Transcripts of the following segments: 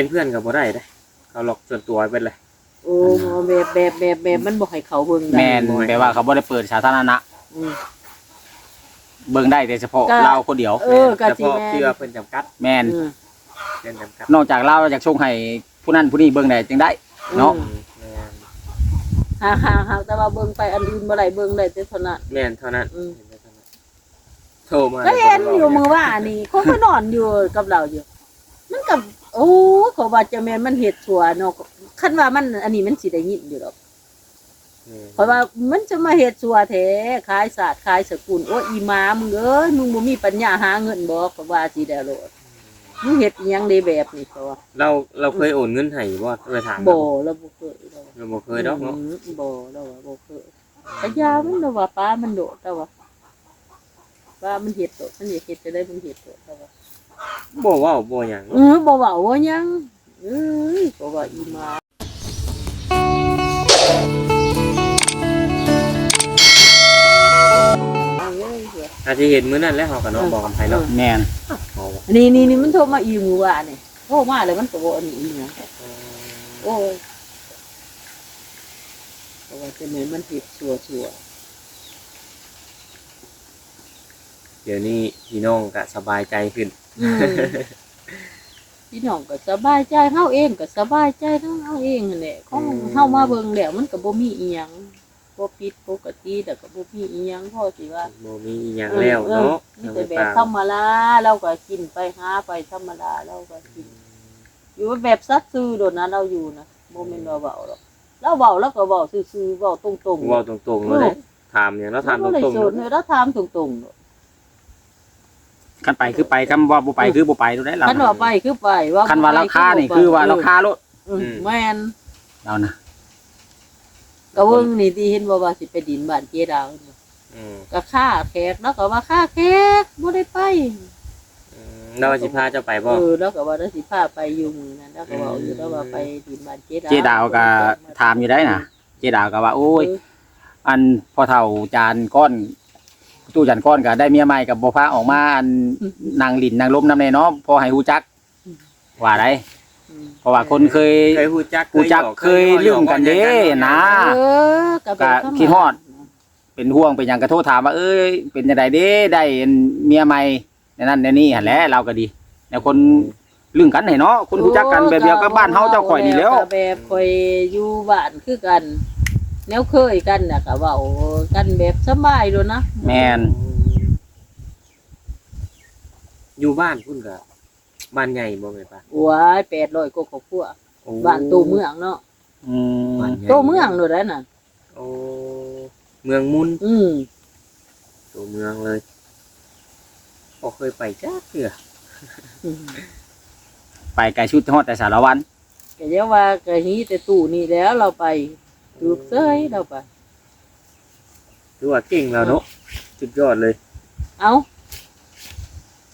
เป็นเพื่อนกับบ่ได้เด้เขาล็อกส่วนตัวไว้เป็นเลย โอ้แบบแบบแบบแบบมันบ่ให้เขาเบิ่งได้แม่นแปลว่าเขาบ่ได้เปิดสาธารณะ อืม เบิ่งได้แต่เฉพาะก็ เราคนเดียว เออก็เฉสิพาะแม่นที่ว่าเพิ่นจำกัดแม่น อืมเพิ่นจำกัดนอกจากเราอยากส่งให้ผู้นั้นผู้นี้เบิ่งได้จึงได้ เนาะ อืมแม่นหาหาหาแต่ว่าเบิ่งไปอันอื่นบ่ได้เบิ่งได้แต่เท่านั้น แม่นเท่านั้นอืม เห็นได้เท่านั้นโทรมาก็เห็นอยู่มือว่านี่เขาก็นอนอยู่กับเราอยู่ มันกับ โอ้เขาว่าจะแม่นมันเฮ็ดชัวเนาะคันว่ามันอันนี้มันสิได้ยินอยู่ดอกแม่นเพราะว่ามันจะมาเฮ็ดชัวแท้ขายศาสตร์ขายสกุลโอ้อีหมามึงเอ้ยมึงบ่มีปัญญาหาเงินบ่เขาว่าสิได้โลดมึงเฮ็ดอิหยังได้แบบนี้เขาว่าเราเราเคยโอนเงินให้บ่ไปถามบ่เราบ่เคยเราเราบ่เคยดอกเนาะมบ่เราว่าบ่เคยปัญญามันเราว่าป้ามันโดดแต่ว่าว่ามันเฮ็ดโดดมันอยากเฮ็ดจะได้มันเฮ็ดโดดแต่ว่า บ่เว้าบ่หยังเออบ่เว้าว่าหยังเอ้ยก็ว่าอีหมาเอาเว้ยเหี้ยอาจจะเห็นมื้อนั้นแล้วเฮาก็เนาะบอกกันไปเนาะแม่นเอาว่ะนี่นี่นี่มันโทรมาอีหมูว่านี่โทรมาแล้วมันก็บ่อันนี้อีหยังโอ้ยเพราะว่าจะเหมือนมันผิดชัวชัวเดี๋ยวนี้พี่น้องก็สบายใจขึ้นๆ อืมพี่น้องก็สบายใจเฮาเองก็สบายใจทั้งเฮาเองนั่นแหละของเฮามาเบิ่งแล้วมันก็บ่มีอีหยังบ่ผิดปกติแต่ก็บ่มีอีหยังพอสิว่า บ่มีอีหยังแล้วเนาะมีแต่แบบธรรมดาเราก็กินไปหาไปธรรมดาเราก็กิน อยู่แบบซัดซื่อโดนนะเราอยู่นะโมเมนต์เราเบาหรอกเราเบาแล้วก็เบาซื่อๆเบาตรงๆเว้าตรงๆเลยนะถามหยังแล้วถามตเรรงโสดๆเลยเราถามตรงๆเนอะ คันไปคือไปคำว่าบ่ไปคือบ่ไปดูได้เราคันว่าไปคือไปว่าคันว่าราคานี่คือว่าราคาโลดอืมแม่นเรานะก็เบิ่งนี่ที่เห็นว่าว่าสิไปดินบ้านเจดาวอืมก็ค่าแขกแล้วก็ว่าค่าแขกบ่ได้ไปอืมเราสิพาเจ้าไปบ่เออแล้วก็ว่าเราสิพาไปอยู่มื้อนั้นแล้วก็ว่าอยู่แล้วว่าไปดินบ้านเจดาวเจดาวก็ถามอยู่ได้น่ะเจดาวก็ว่าโอ้ยเอออันพอเฒ่าจานก้อน ตู้จานก้อนก็ได้เมียใหม่กับบ่พาออกมาอันนางหลินนางลมน้ำในเนาะพอให้ฮู้จัก ว่าได้อืมเพราะว่าคนเคยเคยฮู้จักฮู้จักเคยลืมกันเด้นะเออก็เป็นก็ธรรมคิดฮอด เป็นห่วงเป็นหยังก็โทรถามว่าเอ้ยเป็นจังไดเด้ได้เมียใหม่ในนั้นในนี่หั่นแหละเราก็ดีแต่คนลืมกันให้เนาะคนรู้จักกันแบบเดียวกับบ้านเฮาเจ้าข่อยนี่แหล้วก็แบบข่อยอยู่บ้านคือกัน แนวเคยกันน่ะก็เว้ากันแบบสบายโดนนะแม่นอยู่บ้านพุ่นก็บ้านใหญ่บ่แม่ป้าว้าย800กว่าครอบครัวโอ้บ้านตัวเมืองเนาะอืมบ้านใหญ่ตัวเมืองโดนแล้วน่ะ โอ้เมืองมุนอืมตัวเมืองเลยบ่เคยไปจ้าเถื่อไปไกลชุดฮอดแต่สารวันก็เรียกว่าก็ฮีแต่ตู้นี่แล้วเราไป ลูกเซ้ยเราไปถือว่าเก่งแล้วเนาะสุดยอดเลยเอา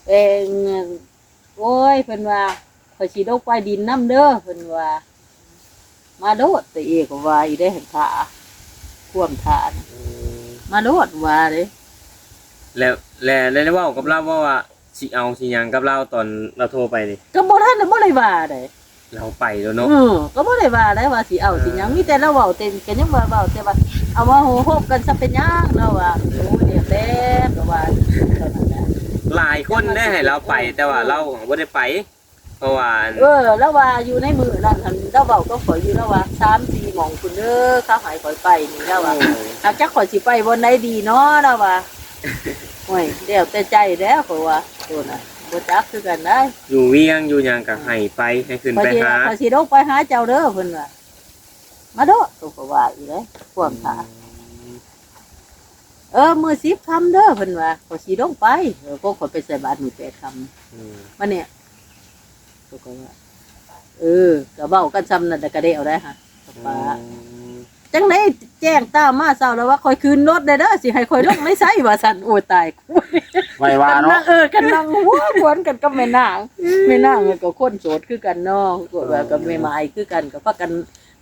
เองโอ้ยเพิ่นว่าข่อยสิดกไปดินน้ำเด้อเพิ่นว่า มาโดดแต่เอกก็ว่าอีได้เห็นท่าความท่าน่ะมาโดดว่าเด้แล้วแล้วแล้วเว้ากับเราว่าว่าสิเอาสิหยังกับเราตอนเราโทรไปนี่ก็บ่ทันได้บ่ได้ว่าได้ เราไปแล้วเนาะเออก็บ่ได้ว่าได้ว่าสิเอาสิหยังมีแต่เราเว้าเต็มกันยังว่าเว้าแต่ว่าเอาว่าโหโหบกันซะเป็นหยังเนาะว่าโอ้เดี๋ยวแล้ก็ว่าเท่านั้นแหละหลายคนได้ให้เราไปแต่ว่าเราบ่ได้ไปเพราะว่าเออแล้วว่าอยู่ในมือนั่นหั่นเราเว้าก็ข่อยอยู่แล้วว่า3 4หม่องคุณเด้อเขาให้ข่อยไปนี่แล้วว่าหากจักข่อยสิไปบนใดดีเนาะแล้วว่าโอ้ยเดี๋ยวแต่ใจแล้วเพราะว่าโดนน่ะ บ่จักคือกันได้อยู่เวียงอยู่หยังก็ให้ไปให้ขึ้นพอไปสิหาพอสิลงไปหาเจ้าเด้อเพิ่นว่ามาโดดตัวก็ว่าอีกเลยความท่าเออมือสิบคำเด้อเพิ่นว่าพอสิลงไปเออพวกเขาไปใส่บาตรมือแปดคอืมำมาเนี่ยตัวก็ว่าเออก็เว้ากันซ้ำนั่นแต่ก็ได้เอาได้ฮะป้า จังได๋แจ้งตามมาเช้าแล้วว่าคอยคืนรถได้เด้อสิให้คอยลงไม่ใส่ว่าซั่นโอ้ยตายไว้ว่ากันนั่เนาะงเออกันนั่งหัวหวนกันกับแม่นางแม่นางก็คนโสดคือกันเนาะก็ว่ากับแม่ไม้คือกันก็พากัน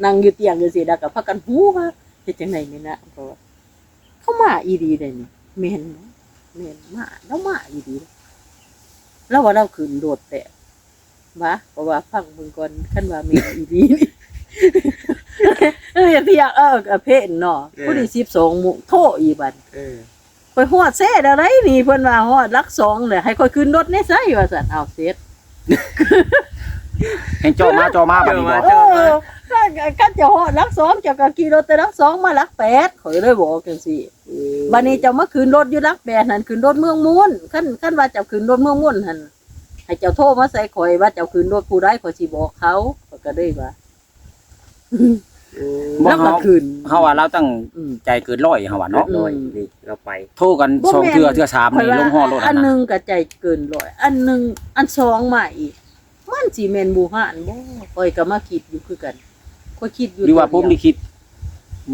นั่งอยู่เตียงจังซี่แล้วก็พากันหูว่าเฮ็ดจังได๋นี่นะเพราะว่าเขามาอีดีได้นี่แม่นเนาะแม่นมาแล้วมาอีดีแล้วว่าเราขึ้นโดดแต่มาเพราะว่าฟังเบิ่งก่อนคันว่าแม่นอีหลีนี่ เออที่อยกเออเพนเนาะผู้ที่12หมู่โทอีบัดเออไปฮอดแซ่ได้ไรนี่เพิ่นว่าฮอดลักสองเลยให้ค่อยขึ้นรถแน่ไสว่าซั่นเอาเสร็จให้จอมาจอมาบัดนี้บ่เออถ้าคันจะฮอดลักสองเจ้าก็ขี่รถแต่ลักสองมาลักแปดข่อยเลยบอกจังซี่บัดนี้เจ้ามาขึ้นรถอยู่ลักแปดนั่นขึ้นรถเมืองมุนคันคันว่าเจ้าขึ้นรถเมืองมุนหันให้เจ้าโทรมาใส่ข่อยว่าเจ้าขึ้นรถผู้ใดข่อยสิบอกเขาก็ได้ว่า บ่แล้วก็เฮาขึ้นเฮาว่าเราตั้งอืม ใจเกินร้อยเฮาว่าเนาะน้อยนี่เราไป โทรกันบ่สองแม่น เทื่อเทื่อสามข่อยนี่ลว่างฮอดรถอัอันนหน่ะนึงก็ใจเกินร้อย อันหนึงอันสองมาอีก มันสิแม่นบูหานบ่ข่อยก็มาคิดอยู่คือกันข่อยคิดอยู่หรือว่าผมนี่คิด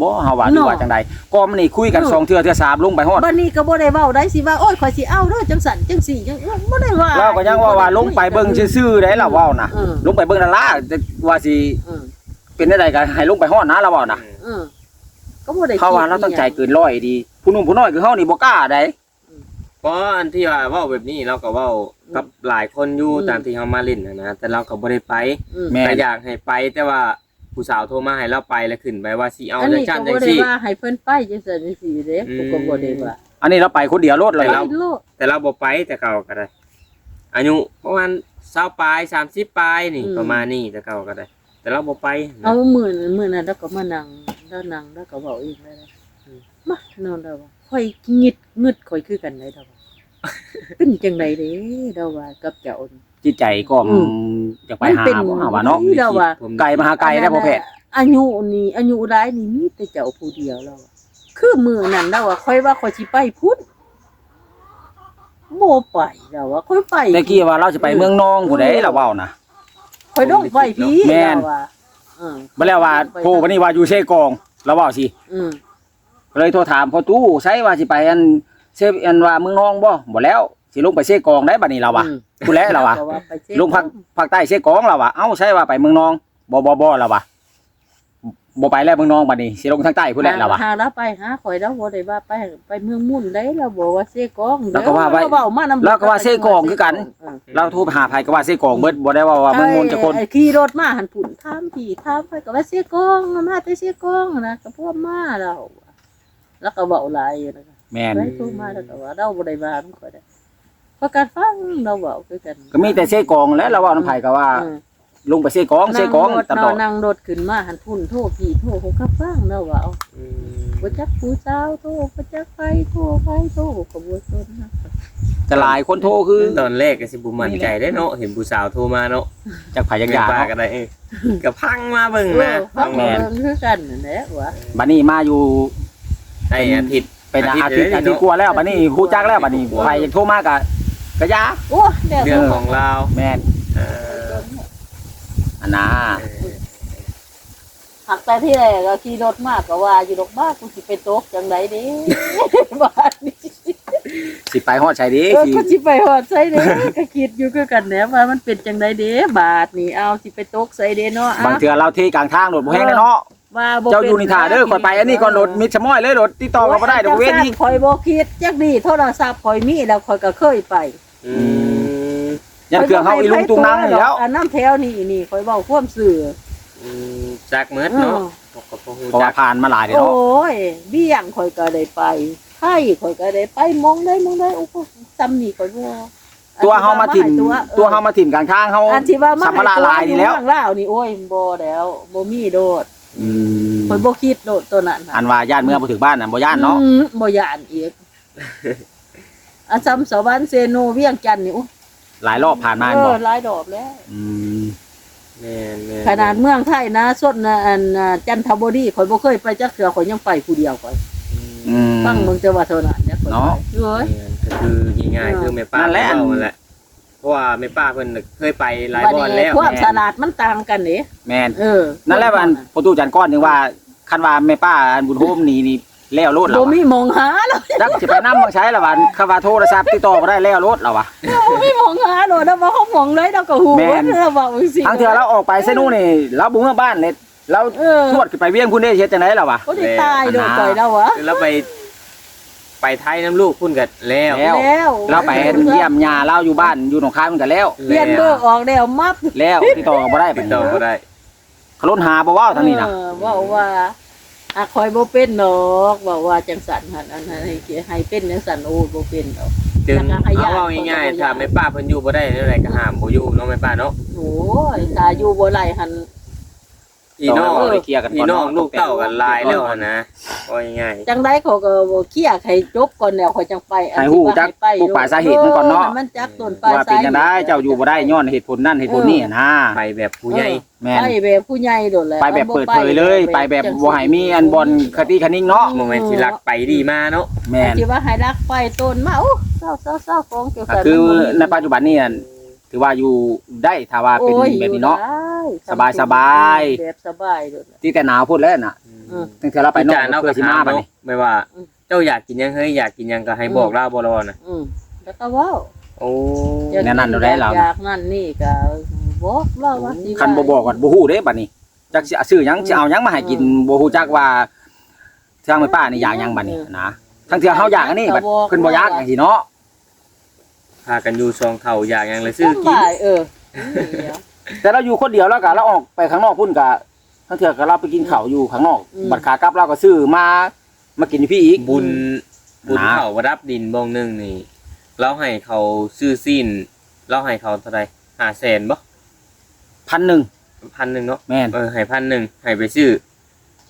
บ่เฮาว่าหรือว่าจังใดก็มันนี่คุยกันสองเทื่อเทื่อสามลงไปฮอดบัดนี้ก็บ่ได้เว้าได้สิว่าโอ้ยข่อยสิเอาเด้อจังสั่นจังสี่จังบ่ได้ว่าเราก็ยังว่าว่าลงไปเบิ่งซื่อๆได้ล่ะเว้านะเออลงไปเบิ่งนั่นล่ะแต่ว่าสิ เออ เป็นได้ก็ให้ลงไปฮอดนะเราเว้านะเออ ก็บ่ได้เขาว่าเราตั้งใจเกินร้อยดี ผู้หนุ่มผู้น้อยคือเฮานี่บ่กล้าได้เพราะอันที่ว่าเว้าแบบนี้เราก็เว้ากับหลายคนอยู่อืม ตามที่เฮามาเล่นนะนะแต่เราก็บ่ได้ไปอืมแม่แต่อยากให้ไปแต่ว่าผู้สาวโทรมาให้เราไปแล้วขึ้นไปว่าสิเอาอันจังนี้ซั่ก็นจับ่งได้ซี่ ว่าให้เพิ่นไปจังซั่นจังซี่เด้อืมกูก็บ่ได้ว่าอันนี้เราไปคนเดียวรถเลยแต่ไปเรา โลดแต่เราบ่ไปแต่เก่าก็ได้อายุประมาณ20ปลาย30ปลายนี่ประมาณนี้แต่เก่าก็ได้ แต่เราบ่ไปนะเอามื้อนั้นมื้อนั้นแล้วก็มานั่งแล้วนั่งแล้วก็เว้าอีกแล้วนะมานอนแล้วว่าข่อยงิดงึดข่อยคือกันได้ดอกว่าเป็นจังไดเด้ดอกว่ากับเจ้านี่จิตใจก็อืมอยากไปหาบ่หาว่าเนาะนี่เราว่าผมไกลมาหาไกลได้บ่แพทย์อายุนี่อายุร้ายนี่มีแต่เจ้าผู้เดียวแล้วอะคือมือนั่นแล้วอะค่อยว่าค่อยสิไปพุ่นโมไปแล้วอะค่อยไปแต่กี้ว่าเราจะไปเมืองนองผู้ใดเราเว้านะ ค่อยต้องไปพี่แม่นล้วอะอืมบ่แล้วว่าโทรวันนี้ว่าอยู่เซกองเราเว้าสิอืมเลยโทรถามพ่อตู้ใช้ว่าสิไปอันเซฟอันว่าเมืองนองบ่บ่แล้วสิลงไปเซกองได้บัดนี้เราว่ะอืมผู้แลเราว่ะก็ไปเช็คลงภาคภาคใต้เซกองเราว่ะเอ้าใช่ว่าไปเมืองนองบ่บ่บ่เราว่ะ บ่ไปแล้วเมืองนองบัดนี้สิลงทางใต้ผู้แลเราว่ะหาแล้วไปหาข่อยแล้วบ่ได้ว่าไปไปเมืองมุ่นได้แล้วบอกว่าเซกองแล้วก็ว่าไว้เเว้มานำแล้วก็ว่าเซกองคือกัน เออเราโทรไปหาไผก็ว่าเซกองเบิดบ่ได้ว่าว่าเมืองมนจะคนไอ้ขี่รถมาหันผุนถามพี่ถามไปก็ว่าเสียกองมาแต่เสียกองนะก็พวกมาเราแล้วก็เว้าหลายอยู่นะแม่นไปโทรมาแล้วก็ว่าเราบ่ได้ว่ามันก็ได้เพราะการฟังเราเว้าคือกันก็มีแต่เซกองแล้วเราเว้านำไผก็ว่า เออ ลงไปเซกองเซกองนั่รถตลอดนั่งรถขึ้นมาหันพุ่นโทรพี่โทรเขาก็ฟังเราเว้าอืมบ่จักผู้สาวโทรบ่จักไปโทรไปโทรก็บ่สนนะแต่หลายคนโทรคือตอนแรกก็สิบ่มั่นใจได้เนาะเห็นผู้สาวโทรมาเนาะจากไผจักอไม่ย่างปาเนาะก็ได้เออก็พังมาเบิ่งเอนะอฟังแม่นเบิ่งคือกันนั่นแหละว่าบัดนี้มาอยู่ไอ้อาทิตย์เป็นอาทิตย์อาอาทิทิตตย์ย์กว่าแล้วบัดนี้ฮู้จักแล้วบัดนี้ไผโทรมาก็ก็ยาโอ้แล้วเรื่องของเราแม่นเอออั นน่ะหักแต่ที่แรกก็ขี่รถมากก็ว่าอยู่ดอกบ้ากูสิไปตกจังไดเด้บ้านนี้สิไปฮอดชัยดีเออสิก็สิไปฮอดไสเด้ก็คิดอยู่คือกันแหละว่ามันเป็นจังไดเด้บาทนี่เอาสิไปตกไสเด้เนาะบางอะเทื่อเราเทกลางทางรถบ่แห้งเลยเนาะว่าบ่เจ้าอยู่นี่ท่าเด้อข่อยไปอันนี้ก่อนรถมิดชะม้อยเลยรถติดต่อก็บ่ได้ดอกเว้นนี่ ข่อยบ่คิดจักดีโทรศัพท์ข่อยมีแล้วข่อยก็เคยไป อืม ยันเครื่องเฮาอีลุงตุงนังนี่แล้วอันน้ำแถวนี่นี่ข่อยเว้าความซื่ออืมจักเมิดเนาะปกปกเพราะว่าผ่านมาหลายเด้โอเนาะ้ยเบี้ยงข่อยก็ได้ไปไข่ข่อยก็ได้ไปมองได้มองได้โอ้โหซ้ำนี่ข่อยบ่ตัวเฮามาถิ่มตัวตัวเฮามาถิ่มกลางทางเฮาอันที่ว่ามาสัมภาระหลายนี่แล้วข้างล่าวนี่โอ้ยบ่แล้วบ่มีโดดอืมข่อยบ่คิดโดดตัวนั้นน่ะอันว่าย่านเมืองบ่ถึงบ้านน่ะบ่ย่านเนาะอืมบ่ย่านอีกอันซ้ำสวรรค์เซโนเวียงจันทน์นี่โอ้ย หลายรอบผ่านมาเอบ่อหลายดอกแล้ว อืมแม่นแม่นขนาดเมืองไทยนะสดนะอันน่ะจันทบุรีข่อยบ่เคยไปจักเทื่อข่อยยังไปผู้เดียวข่อยอืม ฟังเบิ่งแต่ว่าเท่านั้นเนี่ยข่อยเนาะ ไปเอ้ย แม่นก็คือง่ายๆคือแม่ป้านั่นแหละ เว้านั่นแหละเพราะว่าแม่ป้าเพิ่นน่ะเคยไปหลายบัดบ่อนนี้แล้ว ความสลาดมันต่างกันเด้แม่นเออนั่นแหละวันประตูจันทร์ก้อนนึงว่าคันว่าแม่ป้าอันบุญโฮมนี่นี่ แล้วรถแล้วบ่วะมีหมองหาแล้วจักสิไปนำมาใช้ละวันคำว่าโทรศัพท์ติดต่อบ่ได้แล้วรถแล้ววะบ่มีหมองหาโดดแล้วว่าเขาหมองเลยเราก็ฮู้แม่นเราว่าจังซี่ทางเทื่อเราออกไปเส้นนู้นนี่เราบ่เมื่อบ้านเลยเราเออทวดขึ้นไปเวียงพุ่นได้เฮ็ดจังได๋ล่ะวะบ่ได้ตายโดดต่อยแล้ววะแล้วไปไปไทยน้ำลูกพุ่นกันแล้วแล้วแล้วเราไปเยี่ยมยาเราอยู่บ้านอยู่หนองคายมันก็แล้วเปลี่ยนเบอร์ออกแล้วมับแล้วที่ต่อบ่ได้ติเป็ดนต่อบ่ได้เขาล้นหาบ่เว้าทางนี้นะเออว่าว่า อะคอยบ่เป็นดอกบอกว่าจังสันหันอันให้ให้เป็นจังสันโอ้บ่เป็นดอกจึงแล้วก็ให้ญาเอาติเอาง่ายเขาก็ๆถ้าไม่ป้าเพิ่นอยู่บ่ได้นั่นแหละก็ห้ามบ่อยู่เนาะแม่ป้าเนาะโอ้ยถ้าอยู่บ่ไหลหัน พี่น้องต่อไปเคลียร์กันก่อนพี่น้องเนาะลูกเต้ากันหลายแล้วอะนะว่าง่ายจังไดเขาก็บ่เคลียร์ให้จบก่อนแล้วเขาจังไปอันให้ที่ฮู้ว่าจักไปผู้ป่าสาเหตุมันก่อนเนาะให้มันจักต้นปลายว่าเป็นจังได๋เจ้าอยู่บ่ได้ย้อนเหตุผลนั่นเหตุผลนี้นะๆไปแบบผู้ใหญ่แม่นไปแบบผู้ใหญ่โดดแล้วไปแบบเปิดเผยเลย ไปแบบบ่ให้มีอันบอลคติคนิ่งเนาะโมเมนต์ที่รักไปดีมาเนาะแม่นที่ว่าให้รักไปต้นมาโอ้เศร้าเศร้าเศร้าของเกี่ยวก็กับคือในปัจจุบันนี้นั่นถือว่าอยู่ได้ถ้าว่าเป็นโอ้ยแบบนี้เนาะอยู่ได้ สบายสบาย แบบสบายโดดแล้วที่แต่หนาวพูดแล้วน่ะอืม ตั้งแต่เราไปไปนนออกกเนาะเพื่ก็อสิถามมาบัดเนาะนี้ไม่ว่า อืม เจ้าอยากกินยังเฮ้ยอยากกินยังก็ให้บอกเล่าบ่รอนะอืมแล้วก็เว้าโอ้อยากแน่นั่นเราได้เราอยากนั่นนี่ก็บอกเล่าว่าสิคันบ่บอกก็บ่ฮู้เด้บัดนี้จักสิซื้อหยังสิเอาหยังมาให้กินบ่ฮู้จักว่าทางแม่ป้านี่อยากหยังบัดนี้นะทั้งเทื่อเฮาอยากอันนี้บัดเพิ่นบ่อยากจังซี่เนาะ พากันอยู่ซองเท่าอยากยังเลยซื้อสกินบายเออนี่เดี๋ยว แต่เราอยู่คนเดียวแล้วก็เราออกไปข้างนอกพุ่นก็ทั้งเทื่อก็เราไปกินข้าวอยู่ข้างนอก อืม บัดขากลับเราก็ซื้อมามากินอยู่พี่อีก บุญบุญนะเขาประดับดินบองหนึงนี่เราให้เขาซื้อสิ้นเราให้เขาเท่าไหร่ห้าแสนบ่พันหนึ่งพันหนึ่งเนาะแม่นเออให้พันหนึ่งให้ไปซื้อ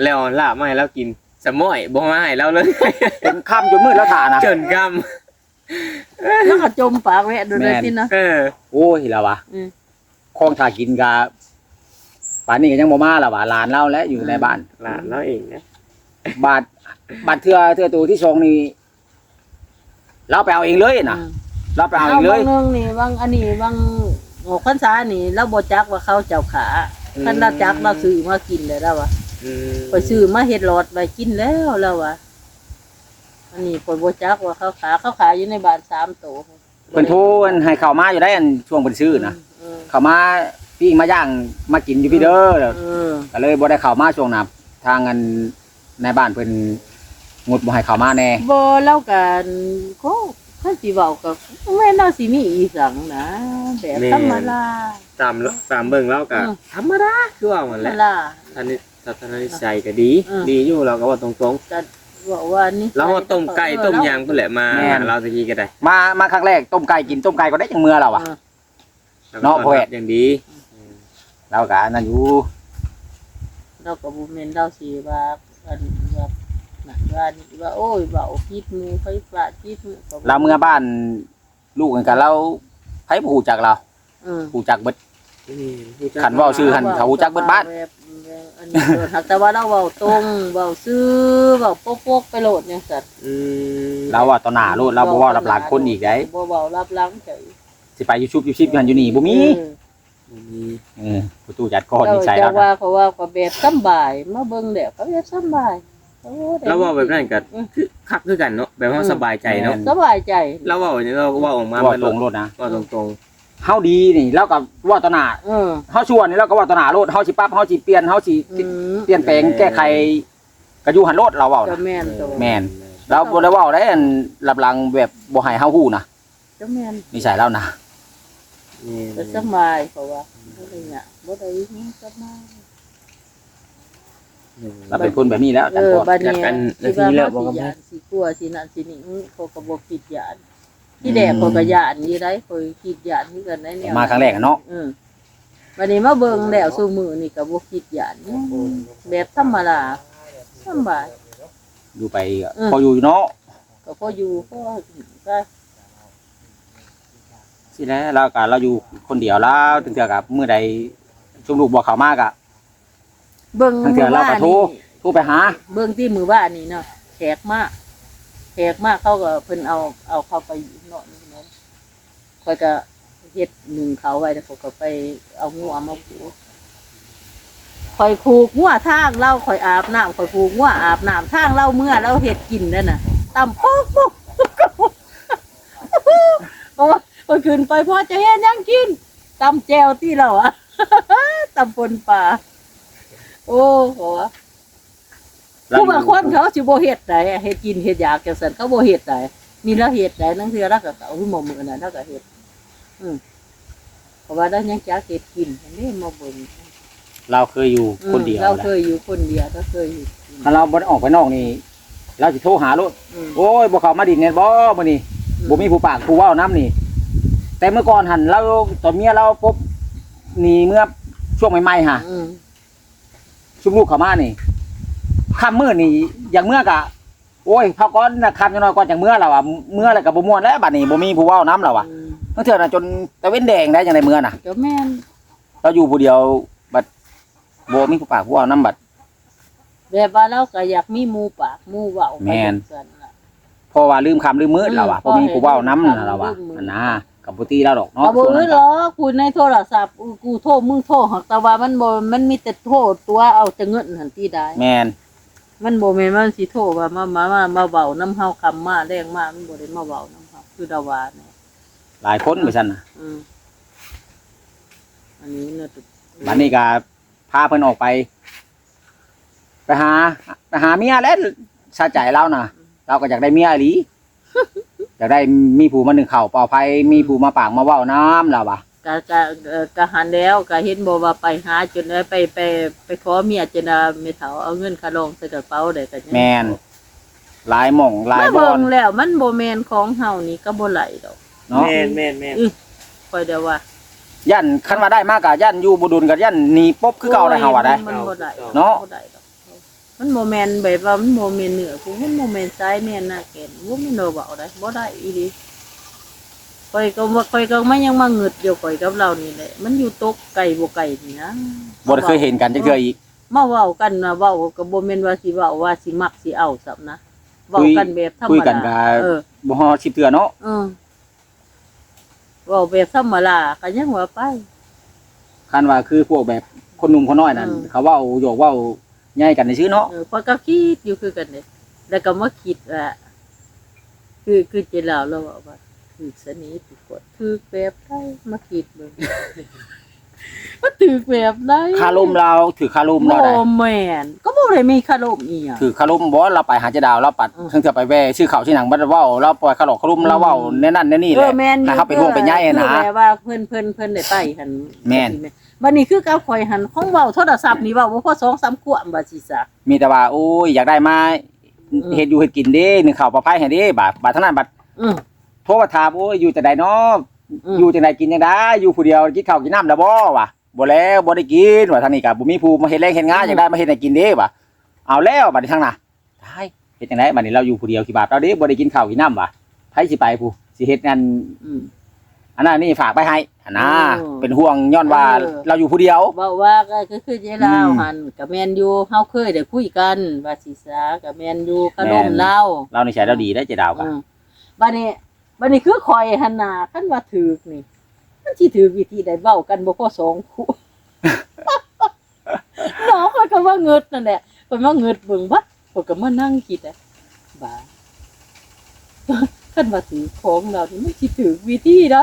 แล้วลาบมาให้เรากินสมอยบ่มาให้เราเลย เป็นค่ำจนมืดแล้วถ่านะ จนกแล้วก็จมปากแวะดูเลยสินะำเออ โอ้ยแล้ววะอืม คลองถ่ากินกาป่านนี้ก็ยังบ่มาแล้ววะหลานเล่าแล้วอยู่ในบ้าน หลานเราเองนะบาทบาทเทือเทือตัวที่สองนี่เราไปเอาเองเลยนะอืมเราไปเอาเองเลยบางนึงนี่บางอันนี้บางหกพรรษานี่เราบ่จักว่าเขาเจ้าขาคันเราจักเราซื้อมากินเลยแล้ววะอืมไปซื้อมาเฮ็ดหลอดไว้กินแล้วแล้ววะอันนี้ปนบ่จักว่าเขาขาเขาขายอยู่ในบ้านสามโตเพิ่นโทรให้เข้ามาอยู่ได้อันช่วงเพิ่นซื้อนะ เออเข้ามาปิ้งมาย่างมากินอยู่พี่เด้อเออก็เลยบ่ได้เข้ามาช่วงนั้นทางอันในบ้านเพิ่นงดบ่ให้เข้ามาแน่บ่เล่ากันโคคันสิเว้าก็แม่นเราสิมีอีสังนะแบบธรรมดาตามแล้วตามเบิ่งเราก็อืมธรรมดาคือว่าหมธรดรแหมละดา ท่านนี้ทัศนนิสัยก็ดี อืม ดีอยู่เราก็ว่าตรงก็บอกว่านี่ๆเราเอาต้มไก่ต้มยำก็แหละมาหาเราตะกี้ก็ได้ มามาครั้งแรกต้มไก่กินต้มไก่ก็ได้จังเมื่อเราอะเนาะพ่อแหวะอย่างดีเราก็อันนั้นอยู่เราก็บ่แม่นเราสิว่าอันว่านั่นว่านี่ว่าโอ้ยเว้าผิดหมู่ไผว่าผิดหมู่ก็บ่เราเมื่อบ้านลูกกันกับเราไผบ่ฮู้จักเราเออ ฮู้จักเบิดอืมรู้จักขันเว้าชื่อหันเขารู้จักเบิดบ้านแบบอันนี้โดนหักแต่ว่าเราเว้าตรงเว้าซื่อเว้าโป๊กๆไปโลดจังซั่นอืมเราว่าต่อหน้าโลดเราบ่เว้ารับหลังคนอีกได้บ่เว้ารับหลังใจ สิไปอยู่ชุบอยู่ชิบอยู่หันอยู่นี่บ่มีเออมีเออประตูจัดก่อนเรานี่ใส่จะแล้วว่าเขาว่าเขาแบบสำบายมาเบิ่งแล้วเขาแบบสำบายโอ้ได้เราเว่าแบบนั้นก็คือคักคือกันเนาะแบบว่าสบายใจเนาะสบายใจเราเว่าอย่างนี้เราก็เว่าออกมาว่าเป็นตรงโลดนะว่าตรงเฮาดีนี่เราก็เว่าต่อหน้าเออเฮาชวนนี่เราก็เว่าต่อหน้าโลดเฮาสิปรับเฮาสิเปลี่ยนเฮาสิอืมเปลี่ยนแปลงแก้ไขก็อยู่หันโลดเราเว้าก็นะแม่นตัวแม่นเราบ่ได้เว้าได้อันรับหลังแบบบ่ให้เฮาฮู้นะก็แม่นนิสัยเรานะ นี่ก็สบายเขาว่าบ่ได้หยังบ่ได้หยังสบาย เราเป็นคนแบบนี้แล้วเอจังอก่อนบัดนี้กันสินาทีว่าแล้วเขาบอกสิกันยานสิกลัวสินั่นสินี่อื้อเขาก็บ่คิดยานที่แดกเขาก็ยานนี่ได้เขาคิดยานคือกันได้แนวมาครั้งแรกอะเนาะเออวันนี้มาเบิ่งแล้วสู่มือนี่ก็บ่คิดยานแบบธรรมดาสำบายอยู่ไปก็อืม พออยู่เนาะก็พออยู่พอ ได้สิแล้วเราก็เราอยู่คนเดียวแล้วถึงเทื่อกับมื้อใดชุมลูกบอกเขามากอะเบิ่งทางเทื่อเราก็โทรนี่โทรไปหา เบิ่งที่มือว่านนี่เนาะแขกมากแขกมากเขาก็เพิ่นเอาเอาเข้าไปเนาะนี่เนาะค่อยก็เฮ็ดหนึ่งเขาไว้แล้วเขาก็ไปเอางัวมาผูกข่อยผูกงัวทางเล่าข่อยอาบน้ำข่อยผูกงัวอาบน้ำทางเล่าเมื่อเราเฮ็ดกินนั่นน่ะตำปุ๊กปุ๊กเพราะว่า ข่อยขึ้นไปพอจะเฮ็ดหยังกินตำแจวที่เราอะตำปนปลาโอ้โหผู้บางคนเขาสิบ่เฮ็ดได้เฮ็ดกินเฮ็ดอยากจังซั่นเขาบ่เฮ็ดได้มีแล้วเฮ็ดได้นั่นคือแล้วก็เอาขึ้นมามื้อนั้นแล้วก็เฮ็ดอืมเพราะว่าได้ยังจักเฮ็ดกินอันนี้มาเบิ่งเราเคยอยู่คนเดียวเราแหละเคยอยู่คนเดียวเราเคยอยู่ถ้าเราบ่ได้ออกไปนอกนี่เราสิโทรหาโลดอืมโอ้ยบ่เข้ามาดินแน่บ่มื้อนี้บ่มีผู้ปากผู้เว้านํนี่ แต่เมื่อก่อนหันเราตอนเมียเราปุ๊บนี่เมื่อช่วงใหม่ๆฮะอืมชุมลูกเข้ามานี่ค่ำมื้อนี่อย่างเมื่อกะ โอ้ยพาก่อนนะค่ำจังน้อยก่อนอย่างเมื่อเราอะเมื่อแล้วก็บ่ม่วนแล้วบัดนี้บ่มีผู้เว้านํเราอะอืมเมื่อเทื่อน่ะจนตะเว้นแดงได้จังไดเมื่อน่ะเจ้าแม่นเราอยู่ผู้เดียวบัดบ่มีผู้ปากผู้เว้านํบัด แบบว่าเราก็อยากมีหมู่ปากหมู่เว้าไปแม่นจังซั่นล่ะ เพราะว่าลืมคำลืมมืดเราอะอืบ่มมีผู้เว้านํพอเห็นเราอะลืมมืออัอันนะ กับบ่ตีเราดอกเนาะเอาบ่ช่วงอื่นั้นนหรก็อกกูในโทรศัพท์กูโทรมึงโทรหักแต่ว่ามันบ่มันมีแต่โทรตัวเอาแต่เงินหันที่ได้แม่นมันบ่แม่นว่ามันสิโทรว่ามามามามาเว้าน้ำเฮาคำมาแรงมามันบ่ได้มาเว้าน้ำเฮาคือดาว่าเนี่ยหลายคนไปซั่นน่ะอืมอันนี้เนาะตุบัดนี้ก็พาเพิ่นออกไป ไปหาไปหาเมียแล้วสะใจเราน่ะ เราก็อยากได้เมียอีหลี อยากได้มีผู้มาหนึ่งเข่าวเป่าภัยมีผู้มาปากมาเว้าน้ำเราอะก็ก็เอ่อก็หันแล้วก็เห็นบ่ว่าไปหาจนได้ไปไปไปขอเมียจนว่าแม่เฒ่าเอาเงินคาลองใส่กระเป๋าได้ก็ยังแม่นหลายหม่องหลายมาบอเบิ่ลงแล้วมันบ่แม่นของเฮานี่ก็บ่ไหลดอกเนาะแม่นแม่นแม่นค่อยเด้ว่ายันคันว่าได้มากกะยันอยู่บุดุลกับยันหนีป๊บคือเก่าได้เฮาว่าได้ มันบ่ได้เนาะ บ่ได้ดอก มันบ่แม่นแบบว่ามันบ่แม่นเนื้อกูมันบ่แม่นสายแม่นหน้าแก่นบ่แม่นโดเว้าได้บ่ได้อีหลีข่อยก็ว่าข่อยก็มายังมาหงึดอยู่ข่อยกับเรานี่แหละมันอยู่ตกไก่บ่ไก่นี่นะบ่ได้เคยเห็นกันจักเทื่ออีกมาเว้ากันนะเว้าก็บ่แม่นว่าสิเว้าว่าสิมักสิเอาซับนะเว้ากันแบบธรรมคุยดากันก็เออบ่ฮอด10เทื่อเนาะเออเว้าแบบธรรมดาก็ยังว่าไปคันว่าคือพวกแบบคนหนุ่มคนน้อยนั่นอืมเขาเว้าโยกเว้า ใหญ่กันในชื่อเนาะเออพอยก็คิดอยู่คือกันเนี่ยแล้วก็มาคิดว่าคือคือเจลาวเราบอกว่าถือสนิทถือกดถือแบบได้มาคิดเบิ่งว่าถือแบบได้คาลมเราถือคาลมเราโมได้แมนก็บ่ได้มีคารมอีหยังถือคาลมบ่เราไปหาเจดาวเราปัดอืมเพิ่งเทื่อไปแว่ชื่อเขาชื่อหนังบ่ได้เว้าเราปล่อยคาหลอกคาลมเราเว้าแน่นั่นแน่นี่แหเอละอแมนให้เขาเป็นห่วงเป็นใยอะนะคือแบบว่าเพิ่นเพิ่นเพิ่นได้ไปหั่นแม่น บัดนี้คือกับข่อยหันของเว้าโทรศัพท์นี่เว้าบ่พอ2 3ขวบว่าสิซะ มีแต่ว่าโอ้ยอยากได้มาอืมเฮ็ดอยู่เฮ็ดกินเด้หนึ่งข้าวปลาไผ่ให้เด้บาดบาดทั้งนั้นบาดอือโทรมาถามโอ้ยอยู่แต่ใดเนาะอืมอยู่จังไดกินจังไดอยู่ผู้เดียวกินข้าวกินน้ำแล้วบ่วะบ่แล้วบ่ได้กินว่าทางนี้ก็บ่มีผู้มาเฮ็ดแรงเฮ็ดงานอยากได้มาเฮ็ดให้กินเด้วะเอาแล้วบัดนี้ทางน่ะได้เฮ็ดจังไดบัดนี้เราอยู่ผู้เดียวกี่บาทเราเด้บ่ได้กินข้าวกินน้ำวะไผสิไปผู้สิเฮ็ดงานอืม อันนั้นนี่ฝากไปให้อันนะเออเป็นห่วงย้อนว่าเออ เราอยู่ผู้เดียว เว้าว่าก็คือเจลาวอืมหันก็แม่นอยู่เฮาเคยได้คุยกันว่าสิซะก็แม่นอยู่คารมแม่นเราเรานี่ใช้เราดีได้เจดาวก็อืมบัดนี้บัดนี้คือข่อยหันหน้าคันว่าถูกนี่มันสิถูกวิธีใดเว้ากันบ่พอสองคู่ น้องเขาก็ว่าเงิดนั่นแหละเพิ่นว่าเงิดเบิ่งบ่เพิ่นก็มานั่งคิดอะบ่า คันว่าถือของเรานี่มันสิถูกวิธีใด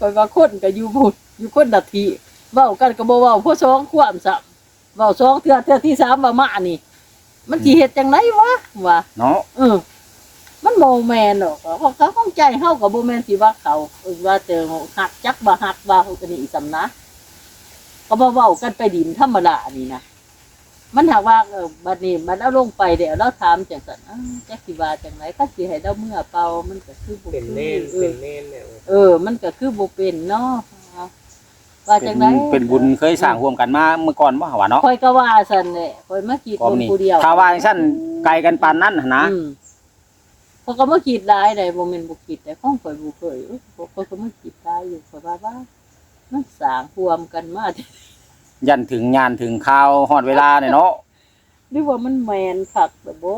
ข่อยว่าคนก็อยู่บุญอยู่คนละทีเว้ากันก็บ่เว้าเพราะสองความซ้ํเว้าสองเทื่อเทื่อที่สามว่ามานี่ มันสิเฮ็ดจังไดวะว่าเนาะเออ มันโมแมนหรอกเพราะเขาเข้าใจเฮากับโมแมนสิว่าเขาเออว่าเจอหักจักบ่หักว่าเขากันนี่สำนะก็บ่เว้ากันไปดินธรรมดานี่นะ มันหากว่าเออบัดนี้มันเอาลงไปเดี๋ยวเราถามจังซั่นอ้าวจักสิว่าจังไดก็สิให้เราเมื่อเป่ามันก็คือบ่เป็นคือเน่นเอเป็อนเน่นเนี่ยเออ มันก็คือบ่เป็นเนาะเอาว่าเป็จันงไดเป็นบุญเคยสร้างร่วมกันมาเมื่อก่อนบ่ว่าเนาะข่อยก็ว่าซั่นแหละข่อยมาคิดพร้อมคนนี่ผู้เดียวถ้าว่าจังซั่นไกลกันปานนั้นหั่นนะอืมเพราะก็มาคิดร้ายได้บ่แม่นบ่คิดแต่ของข่อยบ่เคยเอ้ยข่อยก็มาคิดร้ายอยู่ข่อยว่าว่ามันสร้างรวมกันมา ยันถึงงานถึงข้าวฮอดเวลาเนี่ยเนาะหรือว่ามันแมนคักแบบบ่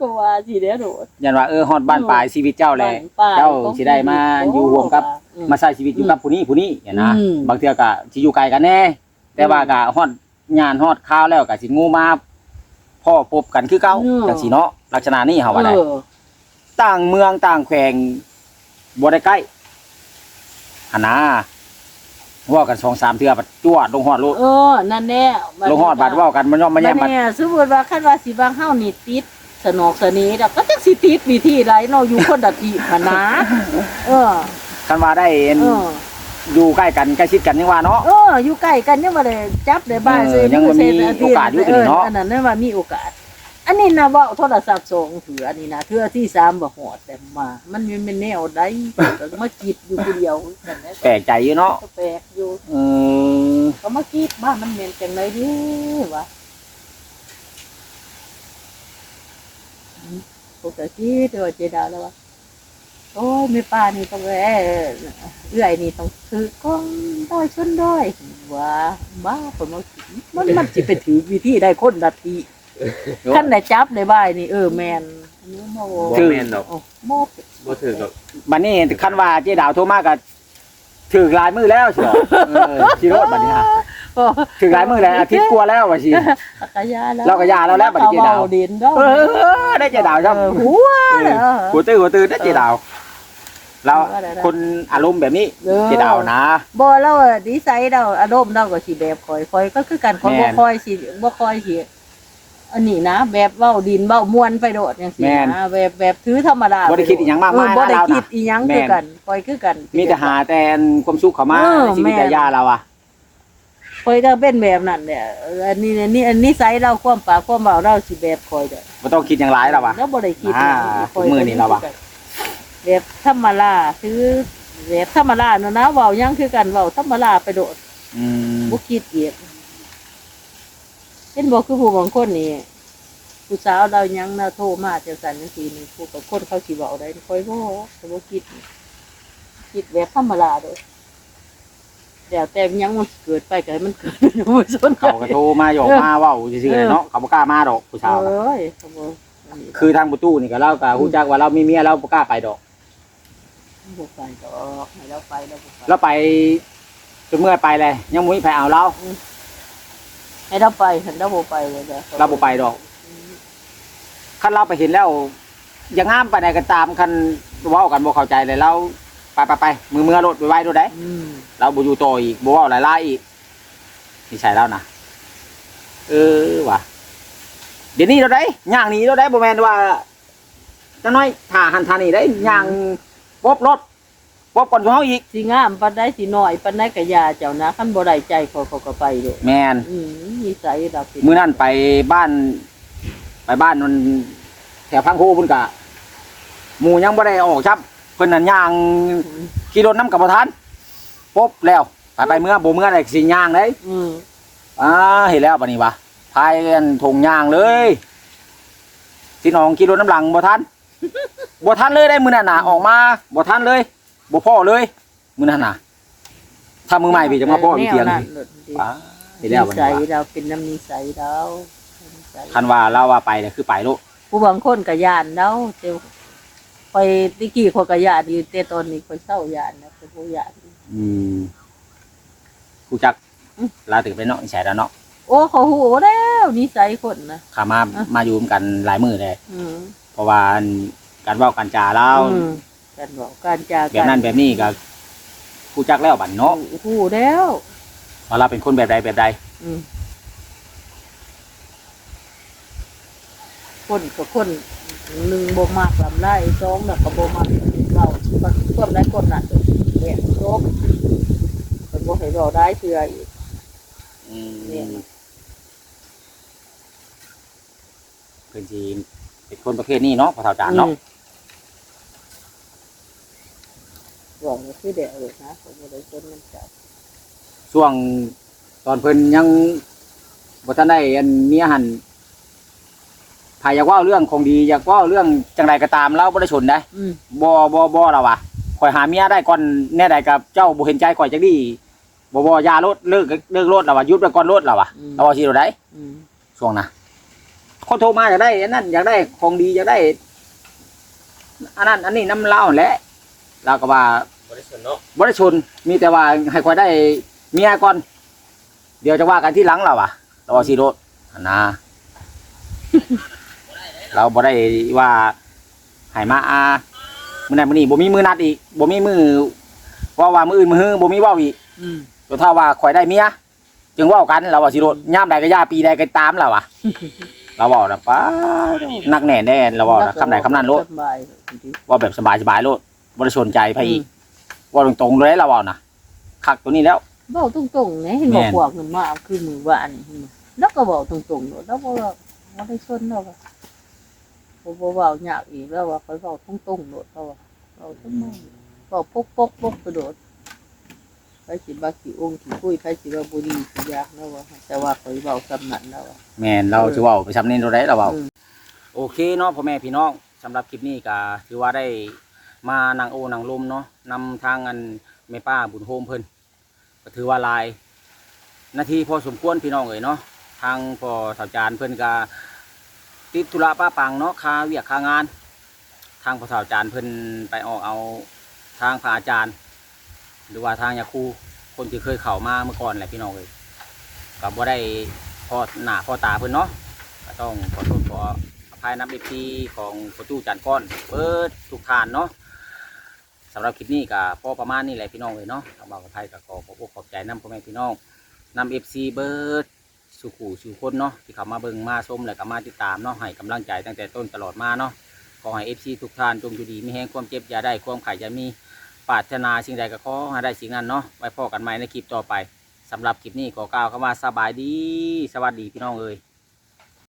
ก็ว่าสิเด้อโดดยันว่าเออฮอดบ้านปลายชีวิตเจ้าแหละบ้นป่เจ้าสิได้มาอยู่ร่วมกับอืมาใช้ชีวิตอยู่กับผู้นี้ผู้นี้เนี่ยนะอืมบางเทื่อก็สิอยู่ไกลกันแน่ แต่ว่าก็ฮอดงานฮอดข้าวแล้วก็สิงูมาพ่อพบกันคือเก่าจังซี่เนาะลักษณะนี้เฮาว่าได้เออต่างเมืองต่างแขวงบ่ได้ใกล้หั่นนะ เว่ากันสองสามเทื่อบัดจวดลงฮอดโลดเออ นั่นแน่ลงฮอดบัดเว้ากันมันย่อมมาแย่บัมดบัดเนี่ยสมมุติว่าคันว่าสิบางเฮานี่ติดสนอกสนีดอกก็จักสิติดวิธีไรเนาะอยู่คนละที่หันนะเออ คันว่าได้เอ็นเออ อยู่ใกล้กันใกล้ชิดกันยังว่าเนาะ เออ อยู่ใกล้กันยังบ่ได้จับได้บ้านเออซื้อยังบ่มีโอกาสอยู่กันเนาะ อันนั้นนั่นว่ามีโอกาส อันนี้นะเว่าโทรศัพท์ส่งถืออันนี้นะเทื่อที่สามบ่ฮอดแต่มามันเป็นแนวใดก็มาคิดอยู่ผู้เดียวกันนะแปลกใจอยู่เนาะก็แปลกอยู่เออก็มาคิดบ้านมันแม่นจังไดดิวะปกติเดี๋ยวเจดาแล้วว่าโอ้ยไม่ป้านี่ต้องแหวเอื้อยนี่ต้องถือกล้องด้อยชนด้อยว่าบ้าผมมาคิดมันมันสิไปถือวิธีได้คนละที ขั้นได้จับได้บ้ายนี่เออแมนอันนี้โมบ่แม่นดอกโอ้โมบ่ถือดอกบัดนี้คันว่าเจ๊ดาวโทรมาก็ถือลายมือแล้วเชียวเออสิโรดบัดนี้ฮะถือลายมือแล้วอาทิตย์กว่าแล้วว่าสิกะยาแล้วเราก็ยาแล้วแล้วบัดนี้เจ๊ดาวเดินดอกเออได้เจ๊ดาวครับ เออหัวเลยหัวตื้อหัวตื้อได้เจ๊ดาว เราคนอารมณ์แบบนี้เออ เจ๊ดาวนะ บ่เราอะนิสัยเราอารมณ์เราก็สิแบบคอยคอยก็คือกันคอยแม่บ่น คอยสิบ่คอยสิ อันนี้นะแบบเว้าดินเว้ามวนไปโดดจังซี่แม่น นะแบบแบบถือธรรมดาบ่ได้คิดอีหยังมากมายเออบ่ได้นะเราน่ะคิดอีหยังแม่น คือกันคอยคือกัน มีแต่หาแต่ความสุขเข้ามาเออในชีวิตแม่ แต่ยาเราอะคอยก็เป็นแบบนั้นแหละเอออันนี้อันนี้อันนิสัยเราความปากความเว้าเราสิแบบคอยเด้อบ่ต้องคิดอย่างไรเราอะแล้วบ่ได้คิดอ่าคอยมื้อนี้เราอะ แบบธรรมดาถือแบบธรรมดาเนาะนะเว้าหยังคือกันเว้าธรรมดาไปโดด อืม บุคิดเกียด เห็นบอกคือผู้บางคนนี่ผู้สาวเรายังน่าโทรมาจังสันจังทีนี่ผู้บางคนเขาสิบอกได้คอยบ่แต่บ่คิดนี่คิดแบบธรรมดาเด้อแล้วแต่ยังมันเกิดไปก็ให้มันเกิดบ่สนใจเขาก็โทรมาหยอกมาเว้าซื่อๆเนาะเขาบ่กล้ามาดอกผู้ชาวเอน่ะ้ยเขาบ่อันนี้คือทางประตูนี่ก็เล่ากับฮู้จักว่าเรามีเมียเราบ่กล้าไปดอกบ่ไปดอกให้เราไปเราบ่ไปเราไปจนเมื่อยไปเลยยังบ่มีใครเอาเรา ให้เราไปเห็นเราบ่ไปเลยด้อเราบ่ไปดอกคันเราไปเห็นแล้วอย่างงามไปไหนก็ตามคันเว้ากันบ่เข้าใจเลยเราไปไปไปมือเมื่อรถไปไว้ดูได้อืมเราบ่อยู่ต่ออีกบ่เว้าหลายๆอีกนี่ใช่แล้วนะเออว่ะเดี๋ยวนี้เราได้ย่างหนี้เราได้บ่แม่นว่าจะน้อยท่าหันท่านี่ได้ย่างปบรถ ปบก่อนของเฮาอีก สิงามปานใดสิน้อยปานใดก็อย่าเจ้านะคันบ่ได้ใจเขาเขาก็ไปเด้อแม่นอืมนิสัยเราเป็นมื้อนั้นไปบ้าน ไปบ้านมันแถวพังโคพุ่นกะหมู่ยังบ่ได้ออกครับเพิ่นนั่นย่างขี่รถน้ำกับบ่ทันปบแล้วไปไปเมื่อบ่เมื่อได้สิย่างเลยอืมอ่าเห็นแล้วบัดนี้วะพายกันทงย่างเลยพี่น้องขี่รถน้ำหลังบ่ทันบ่ทันเลยได้มื้อนั้นน่ะออกมาบ่ทันเลย บ่พ่อเลยมื้อนั้นน่ะ ถ้ามือใหม่พี่จะมาพ่ออยู่เที่ยงแนวนี่นั้นอ่าเห็นแล้วบัดนิสันี้ยวะเราเป็นน้ำนิสัยเรานิสัยคันว่าเราว่าไปเนี่ยคือไปโลดผู้บางคนก็ย่านเราแต่ไปตะกี้เขาก็ย่านอยู่แต่ตอนนี้เขาเศร้าย่านนะเขาบ่ย่าน อืมกูจักอืมลาตึกไปเนาะอีแสแล้วเนาะโอ้เขาหูแล้วนิสัยคนนะขามาอะมาอยู่กันหลายมือเลยอืมเพราะว่าการเว้ากันจาเราอืม กันบอกการจากแบบนั้นแบบนี้ก็กูจักแล้วบัดเนาะหูแล้วว่าเราเป็นคนแบบใดแบบใดอืมคนกับคนหนึ่งบ่มากลำไรสองแล้วก็บ่มากเราคนได้คนนั้นแหวนโซกเป็นบ่ให้เราได้เชื่ออีกเนี่ยเพื่อนจีเป็นคนประเภทนี้เนาะพอเท่าจานเนาะ อืมบอกเลยคือเดี๋ยวเลยนะผมบ่ได้คนมันจับช่วงตอนเพิ่นยังบ่ทันได้อันเมียหันพายอยากเว่าเรื่องของดีอยากเว่าเรื่องจังไรก็ตามเราบ่ได้ชนได้อืมบ่บ่บ่เราวะข่อยหาเมียได้ก่อนแน่ใดกับเจ้าบ่เห็นใจข่อยจักดีบ่บ่อยาลดเลิกเลิกรถแล้ววะหยุดไว้ก่อนรถแล้ววะอืมเราว่าสิเราได้อืมช่วงน่ะคนโทรมาอยากได้อันนั้นอยากได้ของดีอยากได้อันนั้นอันนี้น้ำเล่าแหละเราก็ว่า บ่ได้สนเนาะบ่ได้ชนมีแต่ว่าให้ข่อยได้เมียก่อน เดี๋ยวจะว่ากันที่หลังเราวะเราว่าสิรถนะเราบ่ได้ว่าให้มาอามื้อนั้นมื้อนี้บ่มีมือนัดอีกบ่มีมือว่าว่ามื้ออื่นมื้อฮื้อบ่มีเว้าอีกอืมจตัวถ้าว่าข่อยได้เมียจึงเว้ากันเราว่าสิโดดย่ามใดก็ย่าปีใดก็ตามเราอะเราเว้าน่ะป้านักแน่แน่เราเว้าน่ะคำไหนคำนั้นโลดสบายดีว่าแบบสบายๆโลดบ่ได้สนใจไผอีกเว่าตรงๆเลยเราเว้าน่ะคักตัวนี้แล้วเว้าตรงๆนะเห็นบอกแม่นพวกเงินมาเอาคือมือว่านเห็นบ่แล้วก็เว้าตรงๆโลดแล้วบ่ว่าบ่ได้สนแล้วว่าบ่บ่เว้ายากอีกแล้วว่าเขาเว้าตรงๆโลดเขาว่าเว้าตรงมาเว้าปกปกปกกระโดดไปสิบาสิองค์สิคุยไปสิว่าบ่ดีสิยากแล้วว่าแต่ว่าเขาเว้าซำนั้นแล้วว่าแม่นเราจะเว้าไปซำนี้เราได้เราเว้าอืมโอเคเนาะพ่อแม่พี่น้องสำหรับคลิปนี้ก็ถือว่าได้ มานั่งโอนั่งลมเนาะนำทางอันแม่ป้าบุญโฮมเพิ่นก็ถือว่าลาย นาทีพอสมควรพี่น้องเอ๋ยเนาะทางพอสาวจานเพิ่นก็ติดธุระป้าปังเนาะคาเวียกคางาน ทางพอสาวจานเพิ่นไปออกเอาทางพระอาจารย์ หรือว่าทางยาคูคนที่เคยเข้ามาเมื่อก่อนแหละพี่น้องเอ๋ยก็บ่ได้พอหน้าพอตาเพิ่นเนาะก็ต้องขอโทษขออภัยน้ำเอฟซีของประตูจานก้อนเปิดทุกทานเนาะ สำหรับคลิปนี้ก็พอประมาณนี้แหละพี่น้องเลยเนาะทางบ่าวกับไทยก็ขอขอบอกขอบใจน้ำพ่อแม่พี่น้องนำเอฟซีเบิร์ดสู่ขู่สู่คนเนาะที่เขามาเบิ่งมาชมและก็มาติดตามเนาะให้กำลังใจตั้งแต่ต้นตลอดมาเนาะขอให้เอฟซีทุกท่านจงอยู่ดีมีแห้งความเจ็บอย่าได้ความไข่อย่ามีปรารถนาสิ่งใดก็ขอให้ได้สิ่งนั้นเนาะไว้พอกันใหม่ในคลิปต่อไปสำหรับคลิปนี้ขอกล่าวคำว่าสบายดี สวัสดีพี่น้องเอ้ย